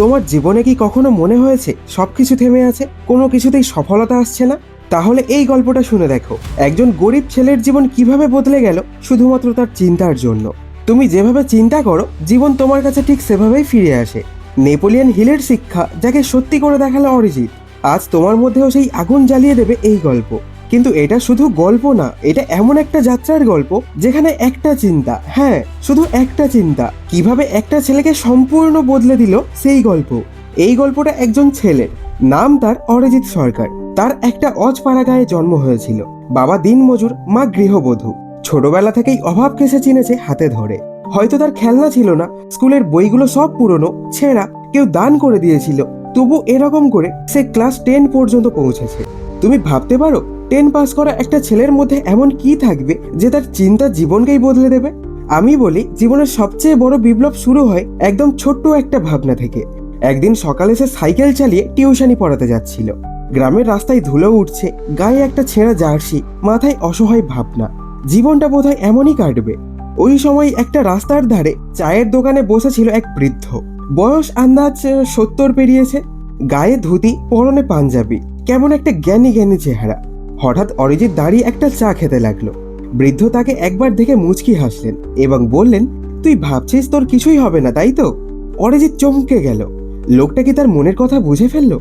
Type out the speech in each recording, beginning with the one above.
তোমার জীবনে কি কখনো মনে হয়েছে সবকিছু থেমে আছে, কোনো কিছুতেই সফলতা আসছে না? তাহলে এই গল্পটা শুনে দেখো, একজন গরিব ছেলের জীবন কীভাবে বদলে গেল শুধুমাত্র তার চিন্তার জন্য। তুমি যেভাবে চিন্তা করো, জীবন তোমার কাছে ঠিক সেভাবেই ফিরে আসে। নেপোলিয়ান হিলের শিক্ষা যাকে সত্যি করে দেখাল অরিজিৎ, আজ তোমার মধ্যেও সেই আগুন জ্বালিয়ে দেবে এই গল্প। কিন্তু এটা শুধু গল্প না, এটা এমন একটা যাত্রার গল্প যেখানে একটা চিন্তা হ্যাঁ শুধু একটা চিন্তা। কীভাবে একটা ছেলেকে সম্পূর্ণ বদলে দিল সেই গল্প। এই গল্পটা একজন ছেলের নাম তার অরিজিৎ সরকার। তার একটা অজপাড়া গায়ে জন্ম হয়েছিল। বাবা দিনমজুর, মা গৃহবধূ। ছোটবেলা থেকেই অভাব কেসে চিনেছে হাতে ধরে। হয়তো তার খেলনা ছিল না, স্কুলের বইগুলো সব পুরনো, ছেঁড়া, কেউ দান করে দিয়েছিল। তবু এরকম করে সে ক্লাস টেন পর্যন্ত পৌঁছেছে। তুমি ভাবতে পারো টেন পাস করা একটা ছেলের মধ্যে এমন কি থাকবে যে তার চিন্তা জীবনকেই বদলে দেবে? আমি বলি, জীবনের সবচেয়ে বড় বিপ্লব শুরু হয় একদম ছোট্ট একটা ভাবনা থেকে। একদিন সকালে সে সাইকেল চালিয়ে টিউশনি পড়াতে যাচ্ছিল। গ্রামের রাস্তায় ধুলো উঠছে, গায়ে একটা ছেঁড়া জার্সি, মাথায় অসহায় ভাবনা। জীবনটা বোধহয় এমনই কাটবে। ওই সময় একটা রাস্তার ধারে চায়ের দোকানে বসেছিল এক বৃদ্ধ। বয়স আন্দাজ সত্তর পেরিয়েছে। গায়ে ধুতি, পরনে পাঞ্জাবি, কেমন একটা জ্ঞানী জ্ঞানী চেহারা। হঠাৎ অরিজিৎ দাঁড়িয়ে একটা চা খেতে লাগল। বৃদ্ধ তাকে একবার দেখে মুচকি হাসলেন এবং বললেন, তুই ভাবছিস তোর কিছুই হবে না, তাই তো? অরিজিৎ চমকে গেল। লোকটা কি তার মনের কথা বুঝে ফেলল?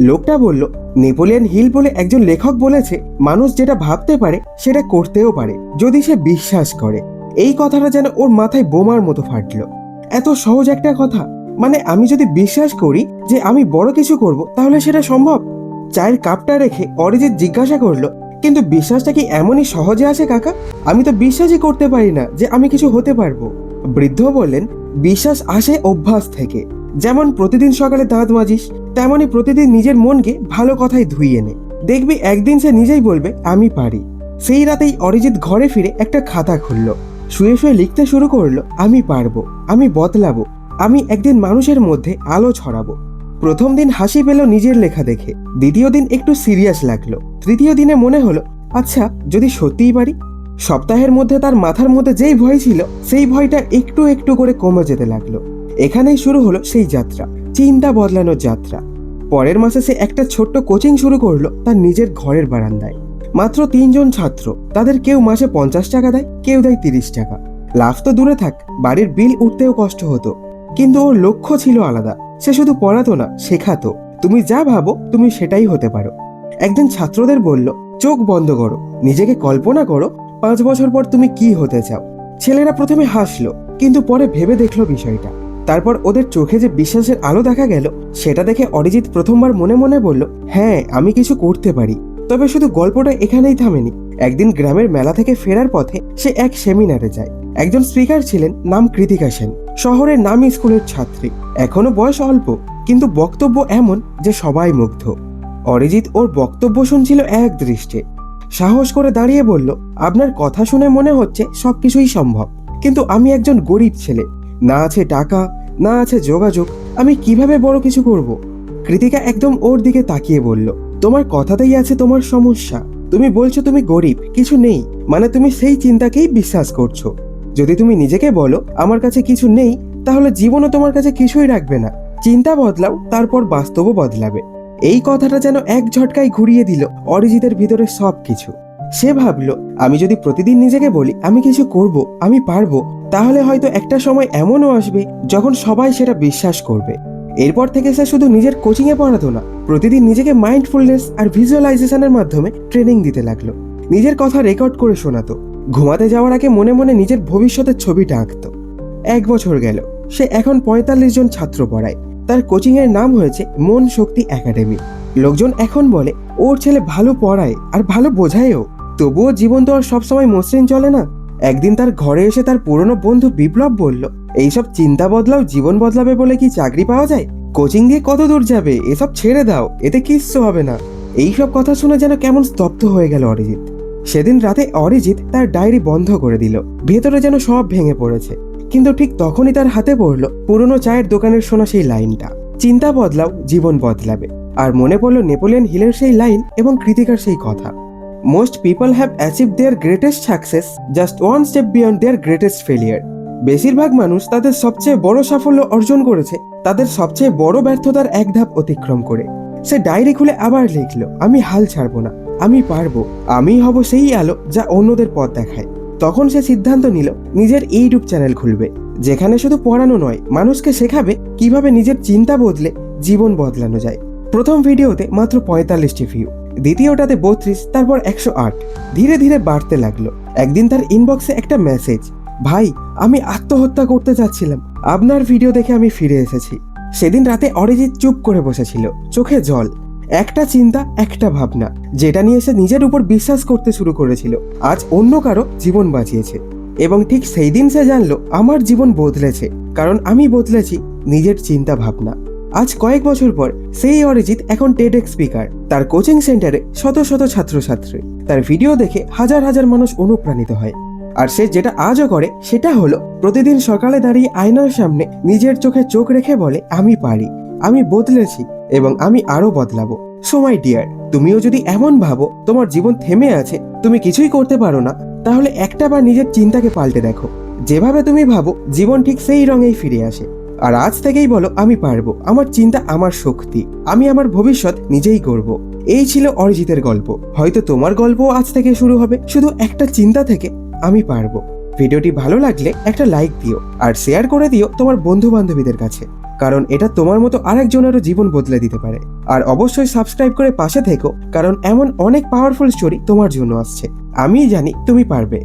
লোকটা বলল, নেপোলিয়ন হিল বলে একজন লেখক বলেছে, মানুষ যেটা ভাবতে পারে, সেটা করতেও পারে, যদি সে বিশ্বাস করে। এই কথাটা যেন ওর মাথায় বোমার মতো ফাটলো। এত সহজ একটা কথা। মানে আমি যদি বিশ্বাস করি যে আমি বড় কিছু করব, তাহলে সেটা সম্ভব? চায়ের কাপটা রেখে অরিজিৎ জিজ্ঞাসা করল, কিন্তু বিশ্বাসটা কি এমনই সহজে আসে কাকা? আমি তো বিশ্বাসই করতে পারি না যে আমি কিছু হতে পারব। বৃদ্ধ বললেন, বিশ্বাস আসে অভ্যাস থেকে। যেমন প্রতিদিন সকালে দাঁত মাজিস, তেমনই প্রতিদিন নিজের মনকে ভালো কথায় ধুইয়ে নে। দেখবি একদিন সে নিজেই বলবে, আমি পারি। সেই রাতেই অরিজিৎ ঘরে ফিরে একটা খাতা খুললো। শুয়ে শুয়ে লিখতে শুরু করল, আমি পারব, আমি বদলাবো, আমি একদিন মানুষের মধ্যে আলো ছড়াবো। প্রথম দিন হাসি পেল নিজের লেখা দেখে। দ্বিতীয় দিন একটু সিরিয়াস লাগল। তৃতীয় দিনে মনে হলো আচ্ছা যদি সত্যিই পারি? সপ্তাহের মধ্যে তার মাথার মধ্যে যেই ভয় ছিল, সেই ভয়টা একটু একটু করে কমে যেতে লাগল। এখানেই শুরু হলো সেই যাত্রা, চিন্তা বদলানোর যাত্রা। পরের মাসে সে একটা ছোট্ট কোচিং শুরু করল তার নিজের ঘরের বারান্দায়। মাত্র তিনজন ছাত্র, তাদের কেউ মাসে পঞ্চাশ টাকা দেয়, কেউ দেয় তিরিশ টাকা। লাভ তো দূরে থাক, বাড়ির বিল উঠতেও কষ্ট হতো। কিন্তু ওর লক্ষ্য ছিল আলাদা সে শুধু পড়াতো না, শেখাতো। তুমি যা ভাবো, তুমি সেটাই হতে পারো। একদিন ছাত্রদের বলল, চোখ বন্ধ করো, নিজেকে কল্পনা করো, পাঁচ বছর পর তুমি কি হতে চাও? ছেলেরা প্রথমে হাসলো, কিন্তু পরে ভেবে দেখল বিষয়টা। তারপর ওদের চোখে যে বিশ্বাসের আলো দেখা গেল, সেটা দেখে অরিজিৎ প্রথমবার মনে মনে বলল হ্যাঁ আমি কিছু করতে পারি। তবে শুধু গল্পটা এখানেই থামেনি। একদিন গ্রামের মেলা থেকে ফেরার পথে সে এক সেমিনারে যায়। একজন স্পিকার ছিলেন, নাম কৃতিকা সেন। শহরের নামি স্কুলের ছাত্রী। এখনও বয়স অল্প, কিন্তু বক্তব্য এমন যে সবাই মুগ্ধ। অরিজিৎ ওর বক্তব্য শুনছিল এক দৃষ্টে। সাহস করে দাঁড়িয়ে বলল, আপনার কথা শুনে মনে হচ্ছে সবকিছুই সম্ভব, কিন্তু আমি একজন গরিব ছেলে। না আছে টাকা, না আছে যোগাযোগ, আমি কীভাবে বড় কিছু করব? কৃতিকা একদম ওর দিকে তাকিয়ে বলল, তোমার কথাতেই আছে তোমার সমস্যা। তুমি বলছো তুমি গরিব, কিছু নেই মানে তুমি সেই চিন্তাকেই বিশ্বাস করছ। যদি তুমি নিজেকে বলো, আমার কাছে কিছু নেই, তাহলে জীবনও তোমার কাছে কিছুই রাখবে না। চিন্তা বদলাও, তারপর বাস্তবও বদলাবে। এই কথাটা যেন এক ঝটকায় ঘুরিয়ে দিল অরিজিতের ভিতরে সব কিছু সে ভাবলো, আমি যদি প্রতিদিন নিজেকে বলি, আমি কিছু করব, আমি পারব, তাহলে হয়তো একটা সময় এমনও আসবে যখন সবাই সেটা বিশ্বাস করবে। এরপর থেকে সে শুধু নিজের কোচিংয়ে পড়াতো না, প্রতিদিন নিজেকে মাইন্ডফুলনেস আর ভিজুয়ালাইজেশনের মাধ্যমে ট্রেনিং দিতে লাগল। নিজের কথা রেকর্ড করে শোনাতো। ঘুমাতে যাওয়ার আগে মনে মনে নিজের ভবিষ্যতের ছবিটা আঁকতো। এক বছর গেল, সে এখন পঁয়তাল্লিশ জন ছাত্র পড়ায়। তার কোচিংয়ের নাম হয়েছে মন শক্তি একাডেমি। লোকজন এখন বলে, ওর ছেলে ভালো পড়ায় আর ভালো বোঝায়ও। তবুও জীবন তো আর সবসময় মসৃণ চলে না। একদিন তার ঘরে এসে তার পুরনো বন্ধু বিপ্লব বলল, এইসব চিন্তা বদলাও, জীবন বদলাবে বলে কি চাকরি পাওয়া যায়? কোচিং দিয়ে কত দূর যাবে? এসব ছেড়ে দাও, এতে কিচ্ছু হবে না। এইসব কথা শুনে যেন কেমন স্তব্ধ হয়ে গেল অরিজিৎ। সেদিন রাতে অরিজিৎ তার ডায়েরি বন্ধ করে দিল। ভেতরে যেন সব ভেঙে পড়েছে। কিন্তু ঠিক তখনই তার হাতে পড়ল পুরনো চায়ের দোকানের শোনা সেই লাইনটা। চিন্তা বদলাও, জীবন বদলাবে। আর মনে পড়ল নেপোলিয়ন হিলের সেই লাইন এবং কৃতিকার সেই কথা। Most people have achieve their greatest success just one step beyond their greatest failure বেশিরভাগ মানুষ তাদের সবচেয়ে বড় সাফল্য অর্জন করেছে, তাদের সবচেয়ে বড় ব্যর্থতার এক ধাপ অতিক্রম করে। সে ডায়েরি খুলে আবার লিখলো, আমি হাল ছাড়বো না। আমি পারব আমি হব সেই আলো যা অন্যদের পথ দেখায়। তখন সে সিদ্ধান্ত নিল, নিজের ইউটিউব চ্যানেল খুলবে, যেখানে শুধু পড়ানো নয়, মানুষকে শেখাবে কীভাবে নিজের চিন্তা বদলে জীবন বদলানো যায়। প্রথম ভিডিওতে মাত্র পঁয়তাল্লিশটি ভিউ দ্বিতীয়টাতে বত্রিশ, তারপর একশো আট। ধীরে ধীরে বাড়তে লাগল। একদিন তার ইনবক্সে একটা মেসেজ ভাই, আমি আত্মহত্যা করতে চাচ্ছিলাম আপনার ভিডিও দেখে আমি ফিরে এসেছি। সেদিন রাতে অরিজিৎ চুপ করে বসেছিল, চোখে জল। একটা চিন্তা, একটা ভাবনা, যেটা নিয়ে সে নিজের উপর বিশ্বাস করতে শুরু করেছিল। আজ অন্য কারও জীবন বাঁচিয়েছে। এবং ঠিক সেই দিন সে জানলো, আমার জীবন বদলেছে, কারণ আমি বদলেছি নিজের চিন্তা ভাবনা। আজ কয়েক বছর পর, সেই অরিজিৎ এখন টেডেক স্পিকার তার কোচিং সেন্টারে শত শত ছাত্রছাত্রী। তার ভিডিও দেখে হাজার হাজার মানুষ অনুপ্রাণিত হয়। আর সে যেটা আজও করে, সেটা হলো, প্রতিদিন সকালে দাঁড়িয়ে আয়নার সামনে নিজের চোখে চোখ রেখে বলে, আমি পারি, আমি বদলেছি এবং আমি আরও বদলাবো। সো মাই ডিয়ার তুমিও যদি এমন ভাবো, তোমার জীবন থেমে আছে, তুমি কিছুই করতে পারো না, তাহলে একটা বার নিজের চিন্তাকে পাল্টে দেখো। যেভাবে তুমি ভাবো, জীবন ঠিক সেই রঙেই ফিরে আসে। আর আজ থেকেই বলো, আমি পারব, আমার চিন্তা আমার শক্তি, আমি আমার ভবিষ্যৎ নিজেই করব এই ছিল অরিজিতের গল্প। হয়তো তোমার গল্প আজ থেকে শুরু হবে, শুধু একটা চিন্তা থেকে আমি পারব। ভিডিওটি ভালো লাগলে একটা লাইক দিও আর শেয়ার করে দিও তোমার বন্ধু বান্ধবীদের কাছে, কারণ এটা তোমার মতো আরেকজনেরও জীবন বদলে দিতে পারে। আর অবশ্যই সাবস্ক্রাইব করে পাশে থেকো, কারণ এমন অনেক পাওয়ারফুল স্টোরি তোমার জন্য আসছে। আমি জানি তুমি পারবে।